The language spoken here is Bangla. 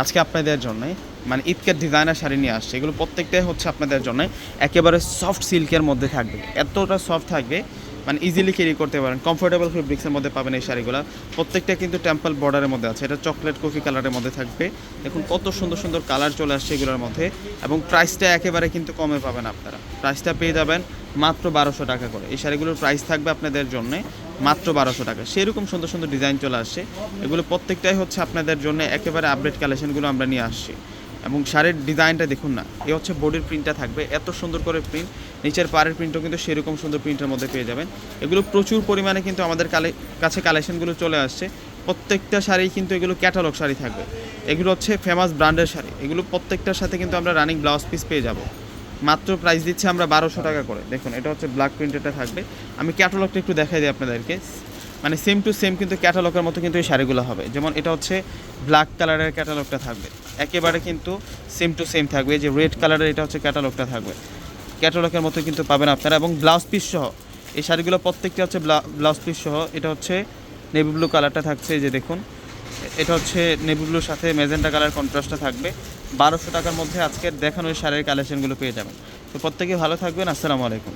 আজকে আপনাদের জন্য মানে ঈদকের ডিজাইনার শাড়ি নিয়ে আসছে, এগুলো প্রত্যেকটাই হচ্ছে আপনাদের জন্য একেবারে সফট সিল্কের মধ্যে থাকবে। এতটা সফট থাকবে মানে ইজিলি ক্যারি করতে পারেন। কমফোর্টেবল ফেব্রিক্সের মধ্যে পাবেন এই শাড়িগুলো। প্রত্যেকটা কিন্তু টেম্পল বর্ডারের মধ্যে আছে। এটা চকলেট কফি কালারের মধ্যে থাকবে। দেখুন কত সুন্দর সুন্দর কালার চলে আসছে এগুলোর মধ্যে। এবং প্রাইসটা একেবারে কিন্তু কমে পাবেন আপনারা। প্রাইসটা পেয়ে যাবেন মাত্র বারোশো টাকা করে। এই শাড়িগুলোর প্রাইস থাকবে আপনাদের জন্য মাত্র বারোশো টাকা। সেরকম সুন্দর সুন্দর ডিজাইন চলে আসছে। এগুলো প্রত্যেকটাই হচ্ছে আপনাদের জন্য একেবারে আপডেট কালেকশনগুলো আমরা নিয়ে আসছি। এবং শাড়ির ডিজাইনটা দেখুন না, এ হচ্ছে বডির প্রিন্টটা থাকবে, এত সুন্দর করে প্রিন্ট নিচের পাড়ের প্রিন্টও কিন্তু সেরকম সুন্দর প্রিন্টের মধ্যে পেয়ে যাবেন। এগুলো প্রচুর পরিমাণে কিন্তু আমাদের কালে, কাছে কালেকশনগুলো চলে আসছে, প্রত্যেকটা শাড়ি কিন্তু এগুলো ক্যাটালগ শাড়ি থাকবে। এগুলো হচ্ছে ফেমাস ব্র্যান্ডের শাড়ি, এগুলো প্রত্যেকটার সাথে কিন্তু আমরা রানিং ব্লাউজ পিস পেয়ে যাব। মাত্র প্রাইস দিচ্ছি আমরা বারোশো টাকা করে, দেখুন এটা হচ্ছে ব্ল্যাক প্রিন্টেডটা থাকবে। আমি ক্যাটালগটা একটু দেখাই দিই আপনাদেরকে মানে সেম টু সেম কিন্তু ক্যাটালগের মতো কিন্তু এই শাড়িগুলো হবে। যেমন এটা হচ্ছে ব্ল্যাক কালারের ক্যাটালগটা থাকবে। একেবারে কিন্তু সেম টু সেম থাকবে। যে রেড কালারের এটা হচ্ছে ক্যাটালগটা থাকবে। ক্যাটালগের মতো কিন্তু পাবেন আপনারা এবং ব্লাউজ পিস সহ, এই শাড়িগুলো প্রত্যেকটা হচ্ছে ব্লাউজ পিস সহ, এটা হচ্ছে নেভি ব্লু কালারটা থাকছে যে দেখুন। এটা হচ্ছে নেভি ব্লুর সাথে মেজেন্টা কালার কন্ট্রাস্টটা থাকবে। বারোশো টাকার মধ্যে আজকের দেখানো এই শাড়ির কালেকশনগুলো পেয়ে যাবেন। তো প্রত্যেকে ভালো থাকবেন, আসসালামু আলাইকুম।